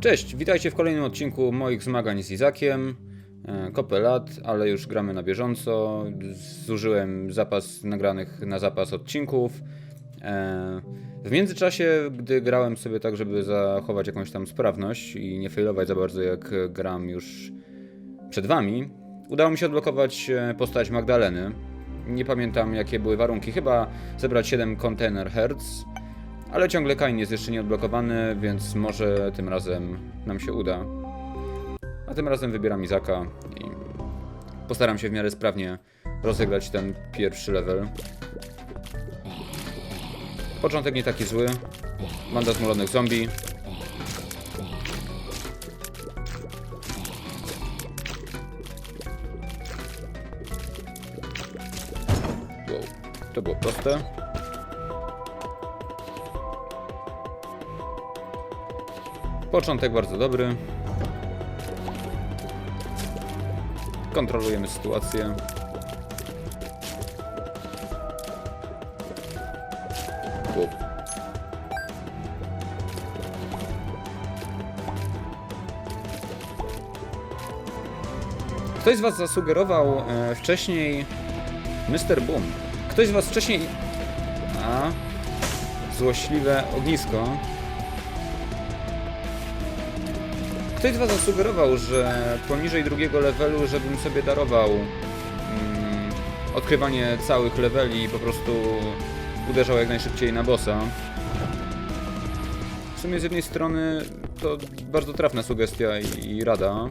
Cześć, witajcie w kolejnym odcinku moich zmagań z Izakiem. E, Kopę lat, ale już gramy na bieżąco. Zużyłem zapas nagranych na zapas odcinków. E, W międzyczasie, gdy grałem sobie tak, żeby zachować jakąś tam sprawność i nie failować za bardzo jak gram już przed wami, udało mi się odblokować e, postać Magdaleny. Nie pamiętam jakie były warunki, chyba zebrać 7 container hertz. Ale ciągle Kain jest jeszcze nieodblokowany, więc może tym razem nam się uda. A tym razem wybieram Izaka i postaram się w miarę sprawnie rozegrać ten pierwszy level. Początek nie taki zły. Banda zmulonych zombie. Wow, to było proste. Początek bardzo dobry. Kontrolujemy sytuację. Ktoś z Was zasugerował e, wcześniej Mr. Boom. Ktoś z Was wcześniej. A. Złośliwe ognisko. Ktoś z Was zasugerował, że poniżej drugiego levelu, żebym sobie darował mm, odkrywanie całych leveli i po prostu uderzał jak najszybciej na bossa. W sumie z jednej strony to bardzo trafna sugestia i, i rada,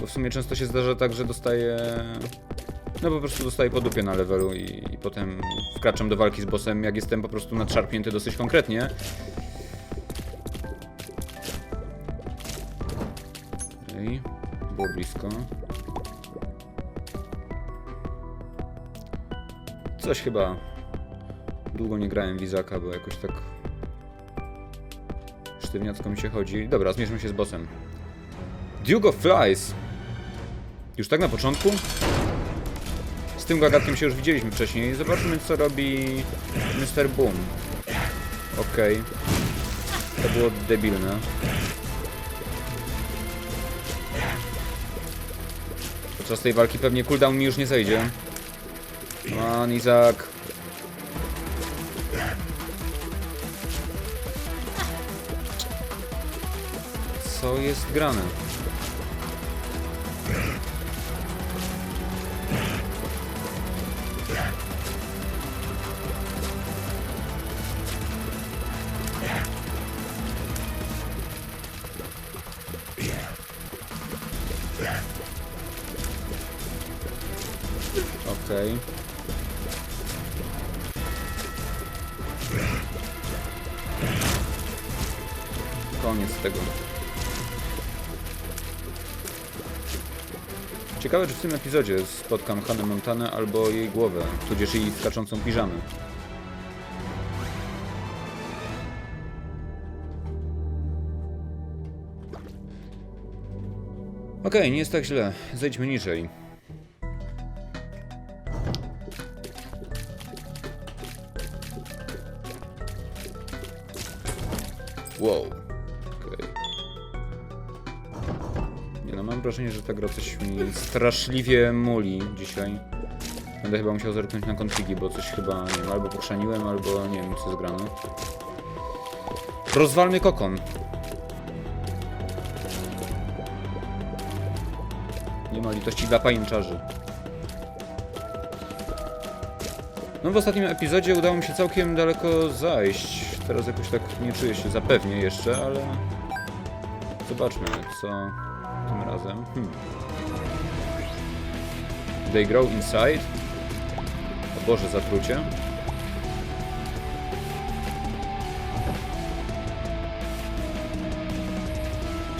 bo w sumie często się zdarza tak, że dostaję... No po prostu dostaję po dupie na levelu i, i potem wkraczam do walki z bossem, jak jestem po prostu nadszarpnięty dosyć konkretnie. Okej, było blisko. Coś chyba długo nie grałem w Izaka, bo jakoś tak sztywniacko mi się chodzi. Dobra, zmierzmy się z bossem. Duke of Flies! Już tak na początku? Z tym gagatkiem się już widzieliśmy wcześniej. Zobaczmy co robi Mr. Boom. Okej. To było debilne. Podczas tej walki pewnie cooldown mi już nie zejdzie. Man, Izak. Co jest grane? Okej. Koniec tego. Ciekawe, czy w tym epizodzie spotkam Hannę Montanę albo jej głowę, tudzież jej skaczącą piżamę. Okej, nie jest tak źle. Zejdźmy niżej. Wrażenie, że ta gra coś mi straszliwie muli dzisiaj. Będę chyba musiał zerknąć na konfigi, bo coś chyba, nie wiem, albo pochrzaniłem, albo nie wiem, co jest. Rozwalmy kokon. Nie ma litości dla pajęczarzy. No w ostatnim epizodzie udało mi się całkiem daleko zajść. Teraz jakoś tak nie czuję się zapewnie jeszcze, ale... Zobaczmy, co razem. Hmm. They grow inside. O Boże, zatrucie.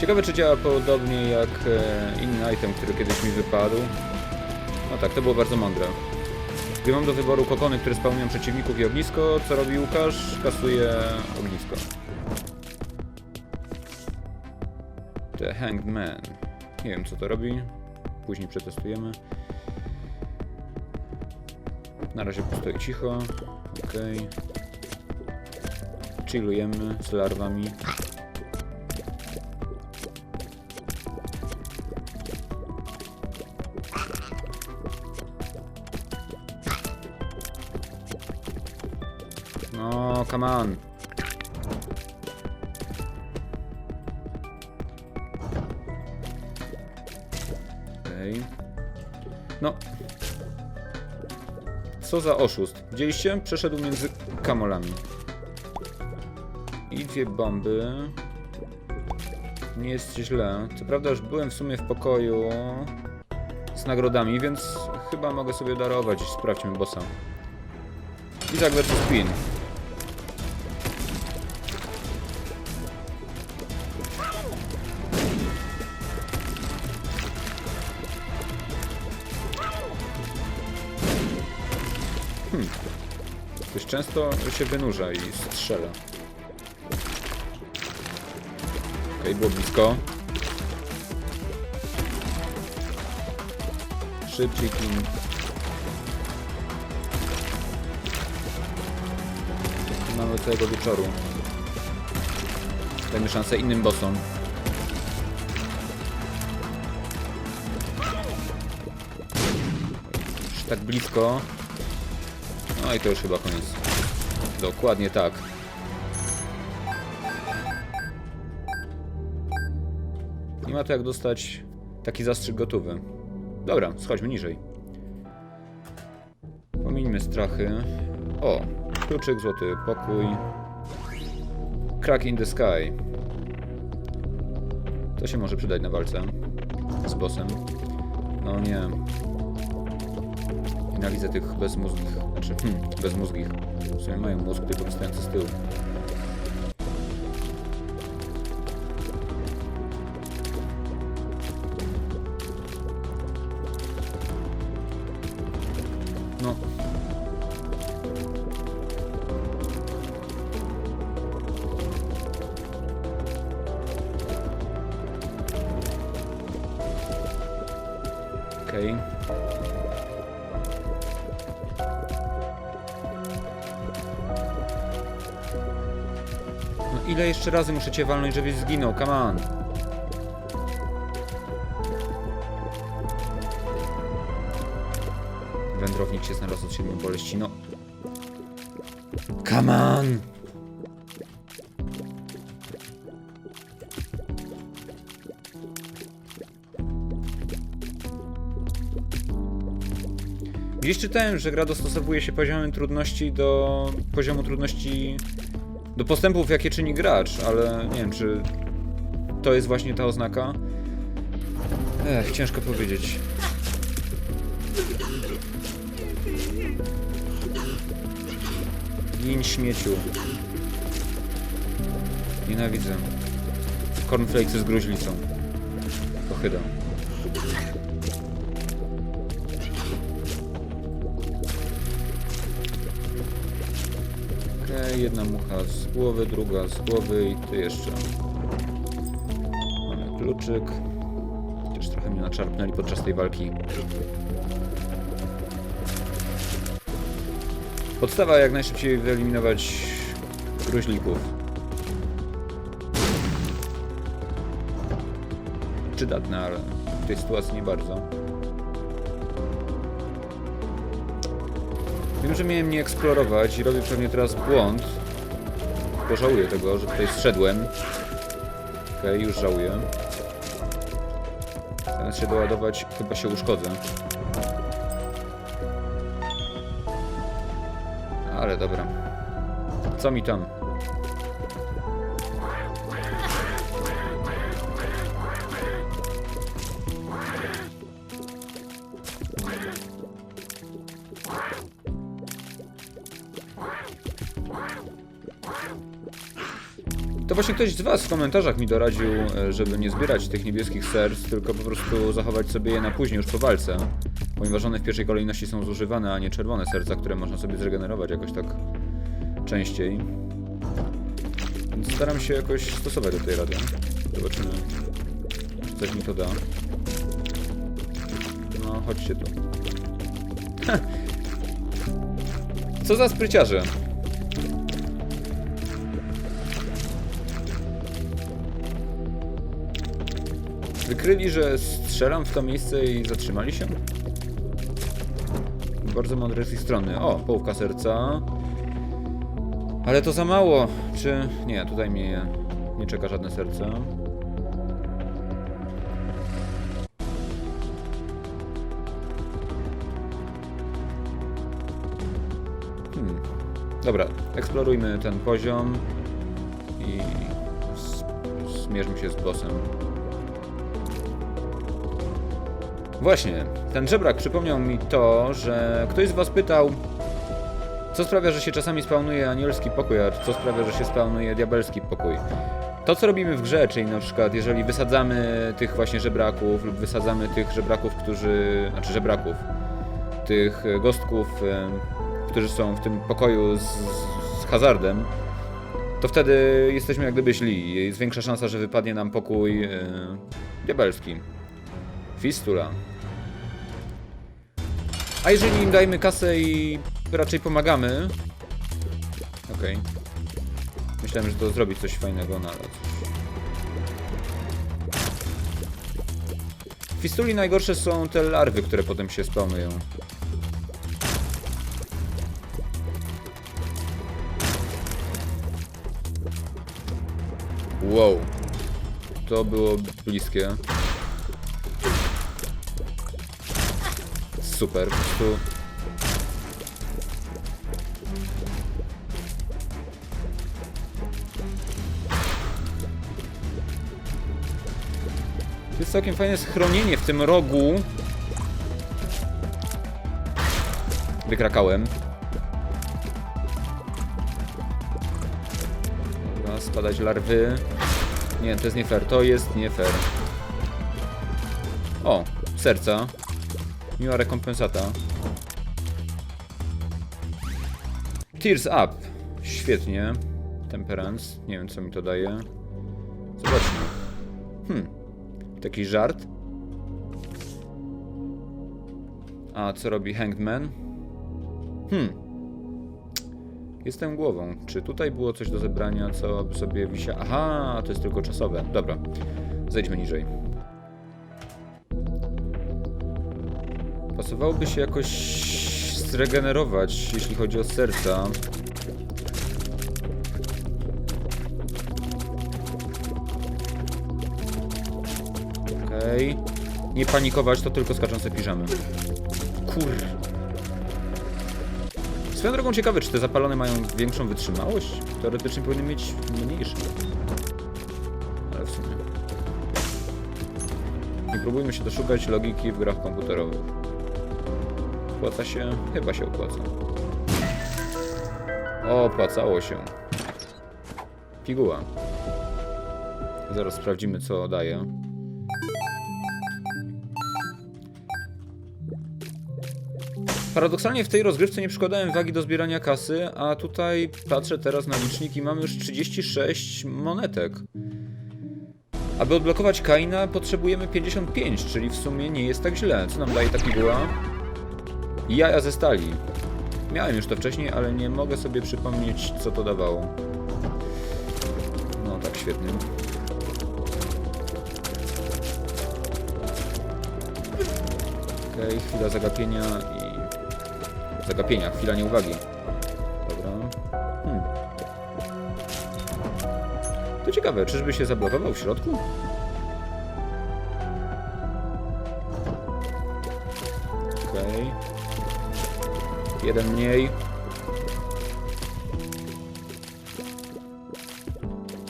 Ciekawe, czy działa podobnie jak e, inny item, który kiedyś mi wypadł. No tak, to było bardzo mądre. Gdy mam do wyboru kokony, które spełniają przeciwników i ognisko, co robi Łukasz? Kasuje ognisko. The Hanged Man. Nie wiem co to robi. Później przetestujemy. Na razie pusto i cicho. Ok. Chillujemy z larwami. No, come on. Co za oszust. Widzieliście? Przeszedł między kamolami. I dwie bomby. Nie jest źle. Co prawda już byłem w sumie w pokoju z nagrodami, więc chyba mogę sobie darować. Sprawdźmy bossa. Izak versus Pin. Dość często się wynurza i strzela. Okej, było blisko. Szybciej Pin. Mamy całego wieczoru. Dajmy szansę innym bossom. Tak blisko. No i to już chyba koniec. Dokładnie tak. Nie ma to jak dostać taki zastrzyk gotowy. Dobra, schodźmy niżej. Pomińmy strachy. O, kluczyk, złoty pokój. Crack in the sky. To się może przydać na walce z bossem. No nie. Nienawidzę tych bezmózgich, znaczy hmm, bezmózgich. W sumie mają mózg, tylko wystający z tyłu. Ile jeszcze razy muszę cię walnąć, żebyś zginął? Come on. Wędrownik się znalazł od siedmiu boleści, no. Come on! Gdzieś czytałem, że gra dostosowuje się poziomem trudności do poziomu trudności do postępów, jakie czyni gracz, ale nie wiem, czy to jest właśnie ta oznaka. Ech, ciężko powiedzieć. Gin śmieciu. Nienawidzę. Cornflakesy z gruźlicą. Pochyda. Okej, jedna mucha z głowy, druga z głowy i ty jeszcze. Mamy kluczyk. Chociaż trochę mnie naczarpnęli podczas tej walki. Podstawa jak najszybciej wyeliminować gruźlików. Przydatne, ale w tej sytuacji nie bardzo. Wiem, że miałem nie eksplorować i robię pewnie teraz błąd. Pożałuję tego, że tutaj zszedłem. Okej, już żałuję. Zamiast się doładować, chyba się uszkodzę. Ale dobra. Co mi tam? To właśnie ktoś z Was w komentarzach mi doradził, e, żeby nie zbierać tych niebieskich serc, tylko po prostu zachować sobie je na później, już po walce. Ponieważ one w pierwszej kolejności są zużywane, a nie czerwone serca, które można sobie zregenerować jakoś tak częściej. Więc staram się jakoś stosować do tej rady. Zobaczymy, czy coś mi to da. No, chodźcie tu. Co za spryciarze. Wykryli, że strzelam w to miejsce i zatrzymali się? Bardzo mądre z ich strony. O, połówka serca. Ale to za mało. Czy... Nie, tutaj mnie nie czeka żadne serce. Hmm. Dobra, eksplorujmy ten poziom i zmierzmy się z bossem. Właśnie, ten żebrak przypomniał mi to, że ktoś z was pytał, co sprawia, że się czasami spawnuje anielski pokój, a co sprawia, że się spawnuje diabelski pokój. To, co robimy w grze, czyli na przykład jeżeli wysadzamy tych właśnie żebraków lub wysadzamy tych żebraków, którzy... znaczy żebraków, tych e, gostków, e, którzy są w tym pokoju z, z hazardem, to wtedy jesteśmy jak gdyby źli. Jest większa szansa, że wypadnie nam pokój e, diabelski. Fistula. A jeżeli im dajmy kasę i raczej pomagamy... Okej. Myślałem, że to zrobi coś fajnego, no ale Fistuli najgorsze są te larwy, które potem się spawnują. Wow. To było bliskie. Super, po prostu... Jest całkiem fajne schronienie w tym rogu. Wykrakałem. Dobra, spadać larwy. Nie, to jest nie fair, to jest nie fair. O, serca. Miła rekompensata. Tears Up. Świetnie. Temperance. Nie wiem, co mi to daje. Zobaczmy. Hmm. Taki żart. A co robi Hangman? Hmm. Jestem głową. Czy tutaj było coś do zebrania, co by sobie wisia... Aha, to jest tylko czasowe. Dobra. Zejdźmy niżej. Pasowałoby się jakoś zregenerować, jeśli chodzi o serca. Okej. Nie panikować, to tylko skaczące piżamy. Kur... Swoją drogą ciekawe, czy te zapalone mają większą wytrzymałość? Teoretycznie powinny mieć mniejszą. Ale w sumie... Nie próbujmy się doszukać logiki w grach komputerowych. Opłaca się? Chyba się opłaca. Opłacało się. Piguła. Zaraz sprawdzimy, co daje. Paradoksalnie w tej rozgrywce nie przykładałem wagi do zbierania kasy, a tutaj patrzę teraz na licznik i mam już 36 monetek. Aby odblokować Kaina potrzebujemy 55, czyli w sumie nie jest tak źle. Co nam daje ta piguła? Jaja ze stali. Miałem już to wcześniej, ale nie mogę sobie przypomnieć, co to dawało. No tak, świetnie. Okej, chwila zagapienia i... Zagapienia, chwila nieuwagi. Dobra. Hmm. To ciekawe, czyżby się zablokował w środku? Jeden mniej.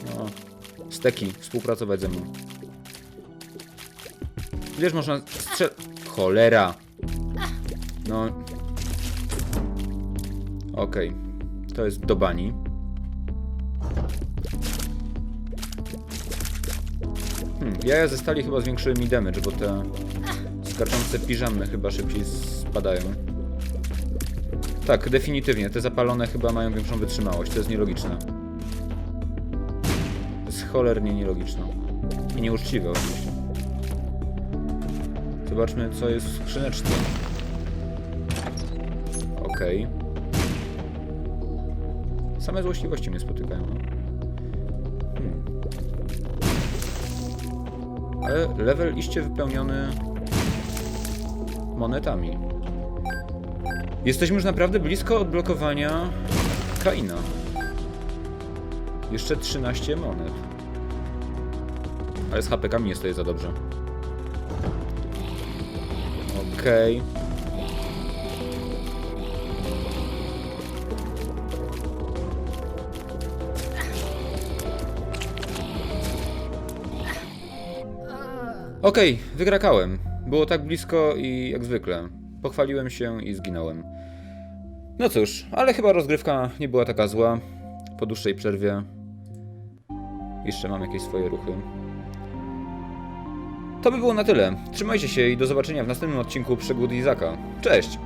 No. Steki, współpracować ze mną. Wiesz, można strzel... Cholera! No... Okej. To jest do bani. Hmm, jaja ze stali chyba zwiększyły mi damage, bo te skaczące piżamy chyba szybciej spadają. Tak, definitywnie. Te zapalone chyba mają większą wytrzymałość. To jest nielogiczne. To jest cholernie nielogiczne. I nieuczciwe oczywiście. Zobaczmy, co jest w skrzyneczce. Okej. Same złośliwości mnie spotykają. No. Hmm. Ale level iście wypełniony monetami. Jesteśmy już naprawdę blisko odblokowania Kaina. Jeszcze 13 monet. Ale z HP nie stoję za dobrze. Okej. Okej, wygrakałem. Było tak blisko i jak zwykle. Pochwaliłem się i zginąłem. No cóż, ale chyba rozgrywka nie była taka zła. Po dłuższej przerwie jeszcze mam jakieś swoje ruchy. To by było na tyle. Trzymajcie się i do zobaczenia w następnym odcinku Przygód Izaka. Cześć!